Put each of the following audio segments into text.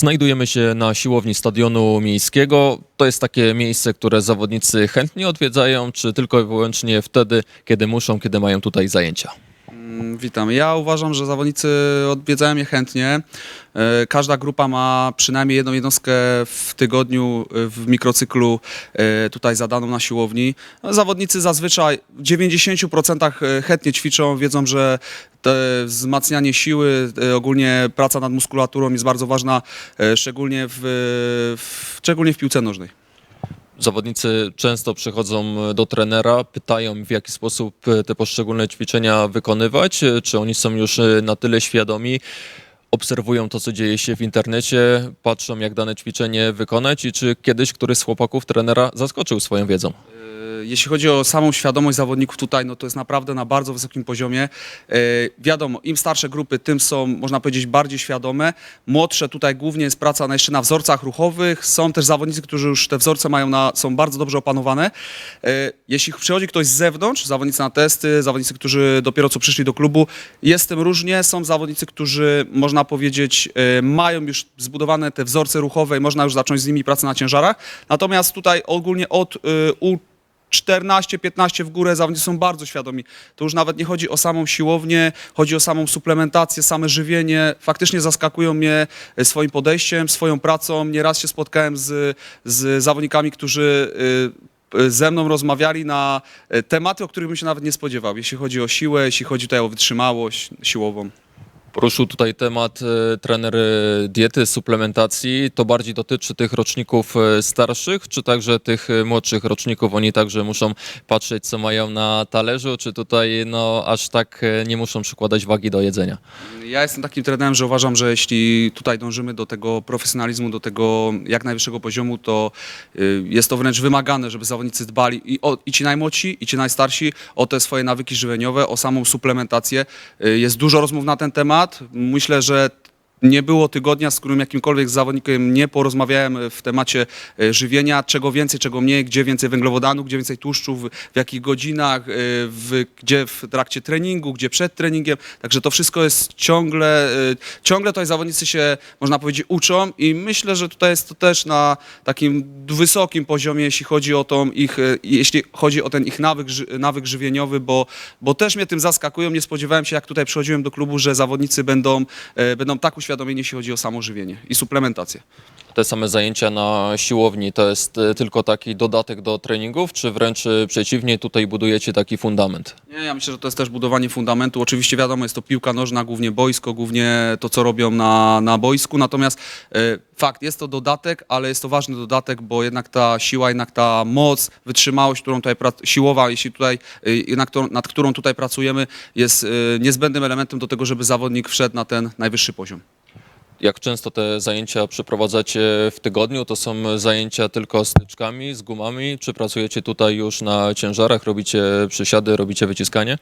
Znajdujemy się na siłowni stadionu miejskiego. To jest takie miejsce, które zawodnicy chętnie odwiedzają, czy tylko i wyłącznie wtedy, kiedy muszą, kiedy mają tutaj zajęcia? Mm, Witam. Ja uważam, że zawodnicy odwiedzają je chętnie. E, Każda grupa ma przynajmniej jedną jednostkę w tygodniu e, w mikrocyklu e, tutaj zadaną na siłowni. Zawodnicy zazwyczaj w 90% chętnie ćwiczą, wiedzą, że wzmacnianie siły, ogólnie praca nad muskulaturą jest bardzo ważna, szczególnie w, w, szczególnie w piłce nożnej. Zawodnicy często przychodzą do trenera, pytają w jaki sposób te poszczególne ćwiczenia wykonywać, czy oni są już na tyle świadomi, obserwują to, co dzieje się w internecie, patrzą jak dane ćwiczenie wykonać i czy kiedyś któryś z chłopaków trenera zaskoczył swoją wiedzą. E, Jeśli chodzi o samą świadomość zawodników tutaj, no to jest naprawdę na bardzo wysokim poziomie. E, Wiadomo, im starsze grupy, tym są, można powiedzieć, bardziej świadome. Młodsze tutaj głównie jest praca na, jeszcze na wzorcach ruchowych. Są też zawodnicy, którzy już te wzorce mają na, są bardzo dobrze opanowane. E, Jeśli przychodzi ktoś z zewnątrz, zawodnicy na testy, zawodnicy, którzy dopiero co przyszli do klubu, jest tym różnie. Są zawodnicy, którzy, można powiedzieć, e, mają już zbudowane te wzorce ruchowe i można już zacząć z nimi pracę na ciężarach. Natomiast tutaj ogólnie od e, u 14-15 w górę zawodnicy są bardzo świadomi. To już nawet nie chodzi o samą siłownię, chodzi o samą suplementację, same żywienie. Faktycznie zaskakują mnie e, swoim podejściem, swoją pracą. Nieraz się spotkałem z, z zawodnikami, którzy y, y, ze mną rozmawiali na tematy, o których bym się nawet nie spodziewał. Jeśli chodzi o siłę, jeśli chodzi tutaj o wytrzymałość siłową. Poruszył tutaj temat e, trener e, diety, suplementacji. To bardziej dotyczy tych roczników e, starszych, czy także tych młodszych roczników? Oni także muszą patrzeć, co mają na talerzu, czy tutaj no, aż tak nie muszą przykładać wagi do jedzenia? Ja jestem takim trenerem, że uważam, że jeśli tutaj dążymy do tego profesjonalizmu, do tego jak najwyższego poziomu, to y, jest to wręcz wymagane, żeby zawodnicy dbali i, o, i ci najmłodsi, i ci najstarsi o te swoje nawyki żywieniowe, o samą suplementację. Y, Jest dużo rozmów na ten temat. Myślę, że nie było tygodnia, z którym jakimkolwiek zawodnikiem nie porozmawiałem w temacie e, żywienia, czego więcej, czego mniej, gdzie więcej węglowodanów, gdzie więcej tłuszczów, w jakich godzinach, e, w, gdzie w trakcie treningu, gdzie przed treningiem. Także to wszystko jest ciągle, e, ciągle tutaj zawodnicy się, można powiedzieć, uczą i myślę, że tutaj jest to też na takim wysokim poziomie, jeśli chodzi o tą ich, e, jeśli chodzi o ten ich nawyk, nawyk żywieniowy, bo, bo też mnie tym zaskakują. Nie spodziewałem się, jak tutaj przychodziłem do klubu, że zawodnicy będą, e, będą tak uświadomieni, jeśli chodzi o samo żywienie i suplementację. Te same zajęcia na siłowni to jest e, tylko taki dodatek do treningów, czy wręcz e, przeciwnie, tutaj budujecie taki fundament? Nie, ja myślę, że to jest też budowanie fundamentu. Oczywiście wiadomo, jest to piłka nożna, głównie boisko, głównie to, co robią na, na boisku. Natomiast e, fakt, jest to dodatek, ale jest to ważny dodatek, bo jednak ta siła, jednak ta moc, wytrzymałość, którą tutaj prac- siłowa, jeśli tutaj, e, jednak to, nad którą tutaj pracujemy, jest e, niezbędnym elementem do tego, żeby zawodnik wszedł na ten najwyższy poziom. Jak często te zajęcia przeprowadzacie w tygodniu? To są zajęcia tylko z tyczkami, z gumami? Czy pracujecie tutaj już na ciężarach, robicie przysiady, robicie wyciskanie?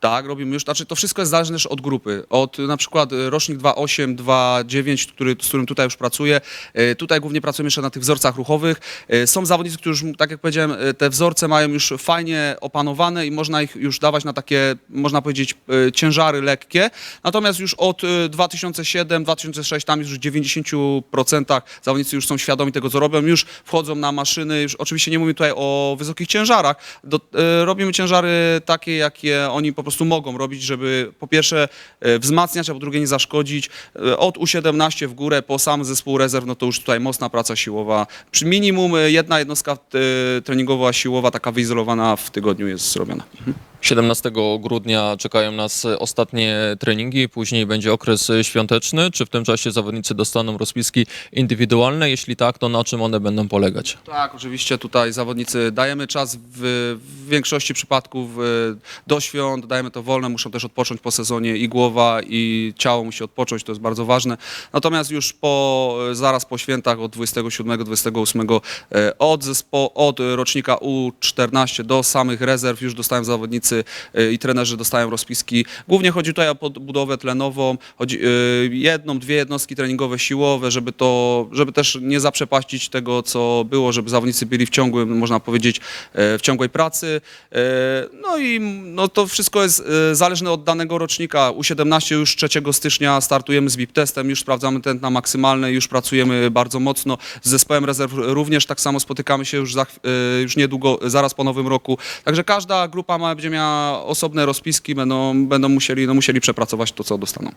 Tak, robimy już. Znaczy, to wszystko jest zależne też od grupy. Od na przykład e, rocznik 2.8, 2.9, który, z którym tutaj już pracuję. E, Tutaj głównie pracujemy jeszcze na tych wzorcach ruchowych. E, Są zawodnicy, którzy już, tak jak powiedziałem, te wzorce mają już fajnie opanowane i można ich już dawać na takie, można powiedzieć, ciężary lekkie. Natomiast już od e, 2007, 2006, tam już w 90% zawodnicy już są świadomi tego, co robią, już wchodzą na maszyny. Już oczywiście nie mówimy tutaj o wysokich ciężarach. Do, robimy ciężary takie, jakie oni po prostu mogą robić, żeby po pierwsze e, wzmacniać, a po drugie nie zaszkodzić. E, Od U17 w górę po sam zespół rezerw, no to już tutaj mocna praca siłowa. Przy minimum e, jedna jednostka treningowa, siłowa, taka wyizolowana w tygodniu jest zrobiona. 17 grudnia czekają nas ostatnie treningi, później będzie okres świąteczny. Czy w tym czasie zawodnicy dostaną rozpiski indywidualne? Jeśli tak, to na czym one będą polegać? Tak, oczywiście tutaj zawodnicy dajemy czas w, w większości przypadków e, do świąt, dajemy to wolne, muszą też odpocząć po sezonie i głowa i ciało musi odpocząć, to jest bardzo ważne. Natomiast już po, zaraz po świętach od 27, 28 e, od, od rocznika U14 do samych rezerw już dostają zawodnicy Y, i trenerzy dostają rozpiski. Głównie chodzi tutaj o budowę tlenową, chodzi, y, jedną, dwie jednostki treningowe siłowe, żeby to, żeby też nie zaprzepaścić tego, co było, żeby zawodnicy byli w ciągłym, można powiedzieć, y, w ciągłej pracy. No i no to wszystko jest zależne od danego rocznika. U17 już 3 stycznia startujemy z BIP testem, już sprawdzamy tętna maksymalne, już pracujemy bardzo mocno. Z zespołem rezerw również tak samo spotykamy się już, za, już niedługo, zaraz po nowym roku. Także każda grupa ma, będzie miała miała osobne rozpiski, będą, będą musieli, no, musieli przepracować to, co dostaną.